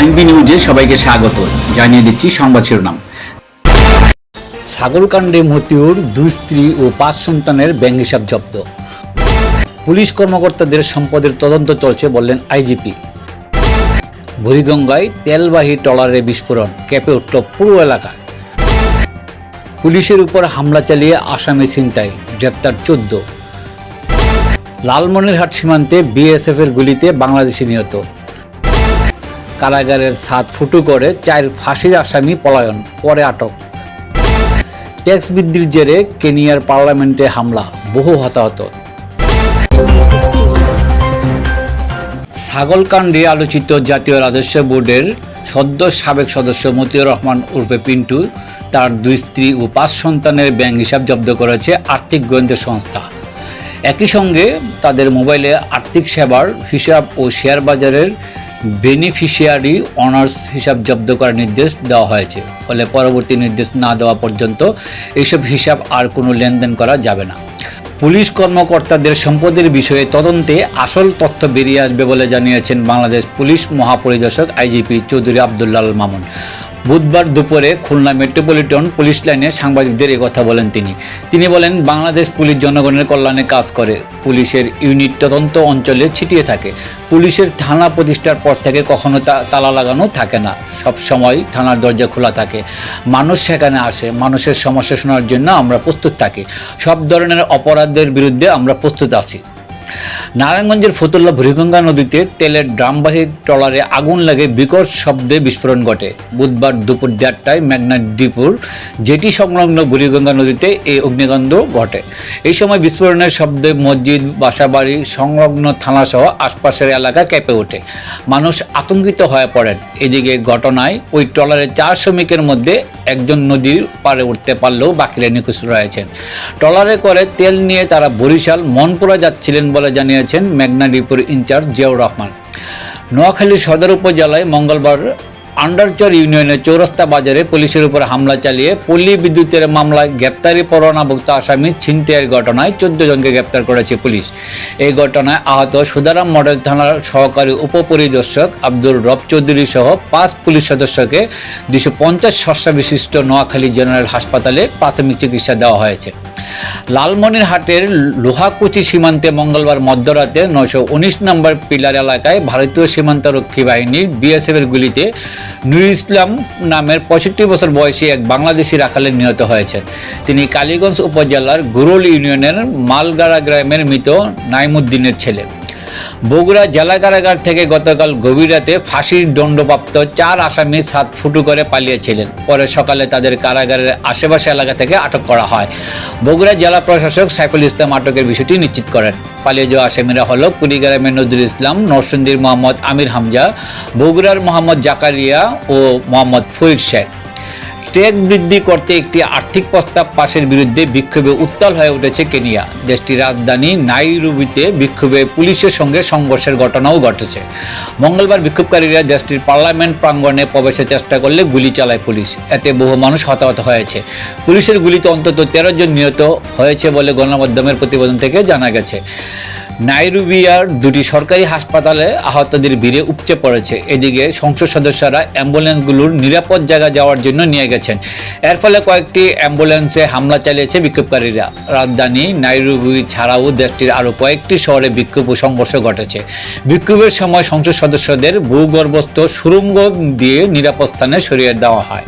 TV নিউজে সবাইকে স্বাগত। জানিয়ে দিচ্ছি সংবাদ শিরোনাম। ছাগলকাণ্ডে মতিউর, দুই স্ত্রী ও পাঁচ সন্তানের ব্যাংক হিসাব জব্দ। পুলিশ কর্মকর্তাদের সম্পদের তদন্ত চলছে বললেন আইজিপি। বুড়িগঙ্গায় তেলবাহী ট্রলারে বিস্ফোরণ, কেঁপে উঠল পুরো এলাকা। পুলিশের উপর হামলা চালিয়ে আসামি ছিনতাই, গ্রেপ্তার চোদ্দ। লালমনিরহাট সীমান্তে বিএসএফ এর গুলিতে বাংলাদেশি নিহত। কারাগারের ছাদ ফুটো করে চার ফাঁসির আসামি পলায়ন, পরে আটক। ট্যাক্স বৃদ্ধির জেরে কেনিয়ার পার্লামেন্টে হামলা, বহু হতাহত। ছাগলকাণ্ডে আলোচিত জাতীয় রাজস্ব বোর্ডের সদ্য সাবেক সদস্য মতিউর রহমান উর্ফে পিন্টু, তার দুই স্ত্রী ও পাঁচ সন্তানের ব্যাংক হিসাব জব্দ করেছে আর্থিক গোয়েন্দা সংস্থা। একই সঙ্গে তাদের মোবাইলে আর্থিক সেবার, হিসাব ও শেয়ার বাজারের বেনিফিশিয়ারি অনার্স হিসাব জব্দ করার নির্দেশ দেওয়া হয়েছে। ফলে পরবর্তী নির্দেশ না দেওয়া পর্যন্ত এইসব হিসাব আর কোনো লেনদেন করা যাবে না। পুলিশ কর্মকর্তাদের সম্পদের বিষয়ে তদন্তে আসল তথ্য বেরিয়ে আসবে বলে জানিয়েছেন বাংলাদেশ পুলিশ মহাপরিদর্শক আইজিপি চৌধুরী আবদুল্লাল মামুন। বুধবার দুপুরে খুলনা মেট্রোপলিটন পুলিশ লাইনে সাংবাদিকদের কথা বলেন তিনি। তিনি বলেন, বাংলাদেশ পুলিশ জনগণের কল্যাণে কাজ করে। পুলিশের ইউনিট তদন্ত অঞ্চলে ছিটিয়ে থাকে। পুলিশের থানা প্রতিষ্ঠার পর থেকে কখনো তালা লাগানো থাকে না। সব সময় থানার দরজা খোলা থাকে। মানুষ সেখানে আসে। মানুষের সমস্যা শোনার জন্য আমরা প্রস্তুত থাকি। সব ধরনের অপরাধের বিরুদ্ধে আমরা প্রস্তুত আছি। নারায়ণগঞ্জের ফতুল্লা ভুরিগঙ্গা নদীতে তেলের ড্রামবাহী ট্রলারে আগুন লাগে বিকট শব্দে বিস্ফোরণ ঘটে। বুধবার দুপুর দেড়টায় মেঘনা ডিপুর যেটি সংলগ্ন বুড়িগঙ্গা নদীতে এই অগ্নিকাণ্ড ঘটে। এই সময় বিস্ফোরণের শব্দে মসজিদ, বাসাবাড়ি, সংলগ্ন থানাসহ আশপাশের এলাকা কেঁপে ওঠে। মানুষ আতঙ্কিত হয়ে পড়েন। এদিকে ঘটনায় ওই ট্রলারের চার শ্রমিকের মধ্যে একজন নদীর পারে উঠতে পারলেও বাকিরা নিখোঁজ রয়েছেন ট্রলারে করে তেল নিয়ে তারা বরিশাল মনপুরা যাচ্ছিলেন বলে জানিয়েছেন মেঘনা ডিপুর ইনচার্জ জিয়াউর রহমান। নোয়াখালী সদর উপজেলায় মঙ্গলবার আন্ডারচর ইউনিয়নের চৌরাস্তা বাজারে পুলিশের উপর হামলা চালিয়ে পল্লী বিদ্যুতের মামলায় গ্রেপ্তারি পরোয়ানাভুক্ত আসামি ছিনতাইয়ের ঘটনায় চোদ্দ জনকে গ্রেপ্তার করেছে পুলিশ। এই ঘটনায় আহত সুদারাম মডেল থানার সহকারী উপপরিদর্শক আব্দুর রব চৌধুরী সহ পাঁচ পুলিশ সদস্যকে দুশো পঞ্চাশ শস্যা বিশিষ্ট নোয়াখালী জেনারেল হাসপাতালে প্রাথমিক চিকিৎসা দেওয়া হয়েছে। লালমনিরহাটের লোহাকুচি সীমান্তে মঙ্গলবার মধ্যরাতে নয়শো উনিশ নম্বর পিলার এলাকায় ভারতীয় সীমান্তরক্ষী বাহিনীর বিএসএফ এর গুলিতে নুর ইসলাম নামের পঁয়ষট্টি বছর বয়সী এক বাংলাদেশি রাখালে নিহত হয়েছেন। তিনি কালীগঞ্জ উপজেলার গুরুল ইউনিয়নের মালগাড়া গ্রামের মৃত নাইমুদ্দিনের ছেলে। বগুড়া জেলা কারাগার থেকে গতকাল গভীর রাতে ফাঁসির দণ্ডপ্রাপ্ত চার আসামি সাত ফুটু করে পালিয়েছিলেন। পরে সকালে তাদের কারাগারের আশেপাশে এলাকা থেকে আটক করা হয়। বগুড়া জেলা প্রশাসক সাইফুল ইসলাম আটকের বিষয়টি নিশ্চিত করেন। পালিয়ে যাওয়া আসামিরা হল কুড়িগ্রামের নজরুল ইসলাম, নরসিংদীর মোহাম্মদ আমির হামজা, বগুড়ার মোহাম্মদ জাকারিয়া ও মোহাম্মদ ফরিদ শেখ। ট্যাক্স বৃদ্ধি করতে একটি আর্থিক প্রস্তাব পাশের বিরুদ্ধে বিক্ষোভে উত্তাল হয়ে উঠেছে কেনিয়া। দেশটির রাজধানী নাইরুবিতে বিক্ষোভে পুলিশের সঙ্গে সংঘর্ষের ঘটনাও ঘটেছে। মঙ্গলবার বিক্ষোভকারীরা দেশটির পার্লামেন্ট প্রাঙ্গণে প্রবেশের চেষ্টা করলে গুলি চালায় পুলিশ। এতে বহু মানুষ হতাহত হয়েছে। পুলিশের গুলিতে অন্তত তেরো জন নিহত হয়েছে বলে গণমাধ্যমের প্রতিবেদন থেকে জানা গেছে। নাইরুবিয়ার দুটি সরকারি হাসপাতালে আহতদের ভিড়ে উপচে পড়েছে। এদিকে সংসদ সদস্যরা অ্যাম্বুলেন্সগুলোর নিরাপদ জায়গা যাওয়ার জন্য নিয়ে গেছেন। এর ফলে কয়েকটি অ্যাম্বুলেন্সে হামলা চালিয়েছে বিক্ষোভকারীরা। রাজধানী নাইরুবি ছাড়াও দেশটির আরও কয়েকটি শহরে বিক্ষোভ ও সংঘর্ষ ঘটেছে। বিক্ষোভের সময় সংসদ সদস্যদের ভূগর্ভস্থ সুড়ঙ্গ দিয়ে নিরাপদ স্থানে সরিয়ে দেওয়া হয়।